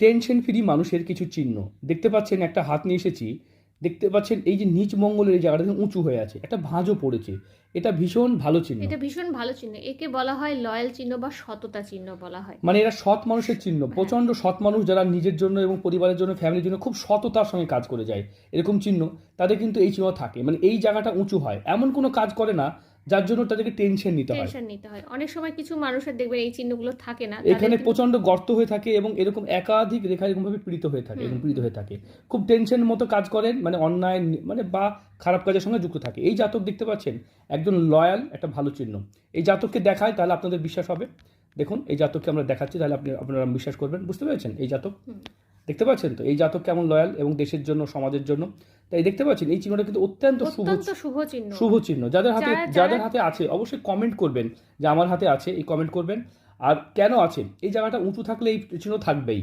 Tension free মানুষের কিছু চিহ্ন। দেখতে পাচ্ছেন একটা হাত নিয়ে এসেছি। দেখতে পাচ্ছেন এই যে নিচ মঙ্গলের এই জায়গাটা উঁচু হয়ে আছে। একটা ভাঁজও পড়েছে। এটা ভীষণ ভালো চিহ্ন। এটা ভীষণ ভালো চিহ্ন। একে বলা হয় লয়াল চিহ্ন বা সততা চিহ্ন বলা হয়। মানে এরা সৎ মানুষের চিহ্ন। প্রচণ্ড সৎ মানুষ যারা নিজের জন্য এবং পরিবারের জন্য ফ্যামিলির জন্য খুব সততার সঙ্গে কাজ করে যায়। এরকম চিহ্ন তাদের কিন্তু এই চিহ্ন থাকে। মানে এই জায়গাটা উঁচু হয়। এমন কোনো কাজ করে না যার জন্য তাদেরকে টেনশন নিতে হয়। টেনশন নিতে হয়। অনেক সময় কিছু মানুষের দেখবেন এই চিহ্নগুলো থাকে না এখানে প্রচণ্ড গর্ত হয়ে থাকে এবং এরকম একাধিক রেখা এরকম ভাবে পীড়িত হয়ে থাকে এরকম পীড়িত হয়ে থাকে। খুব টেনশন মতো কাজ করেন মানে অন্যায় মানে বা খারাপ কাজের সঙ্গে যুক্ত থাকে। এই জাতক দেখতে পাচ্ছেন একজন লয়াল একটা ভালো চিহ্ন। এই জাতককে দেখায় তাহলে আপনাদের বিশ্বাস হবে। দেখুন এই জাতককে আমরা দেখাচ্ছি তাহলে আপনি আপনারা বিশ্বাস করবেন। বুঝতে পেরেছেন? এই জাতক। দেখতে পাচ্ছেন তো? এই জাতক কেমন লয়াল এবং দেশের জন্য সমাজের জন্য? তাই দেখতে পাচ্ছেন এই চিহ্নটা কিন্তু অত্যন্ত শুভ চিহ্ন। শুভ চিহ্ন। যাদের হাতে যাদের হাতে আছে অবশ্যই কমেন্ট করবেন। যে আমার হাতে আছে এই কমেন্ট করবেন। আর কেন আছে? এই জায়গাটা উঁচু থাকলে এই চিহ্ন থাকবেই।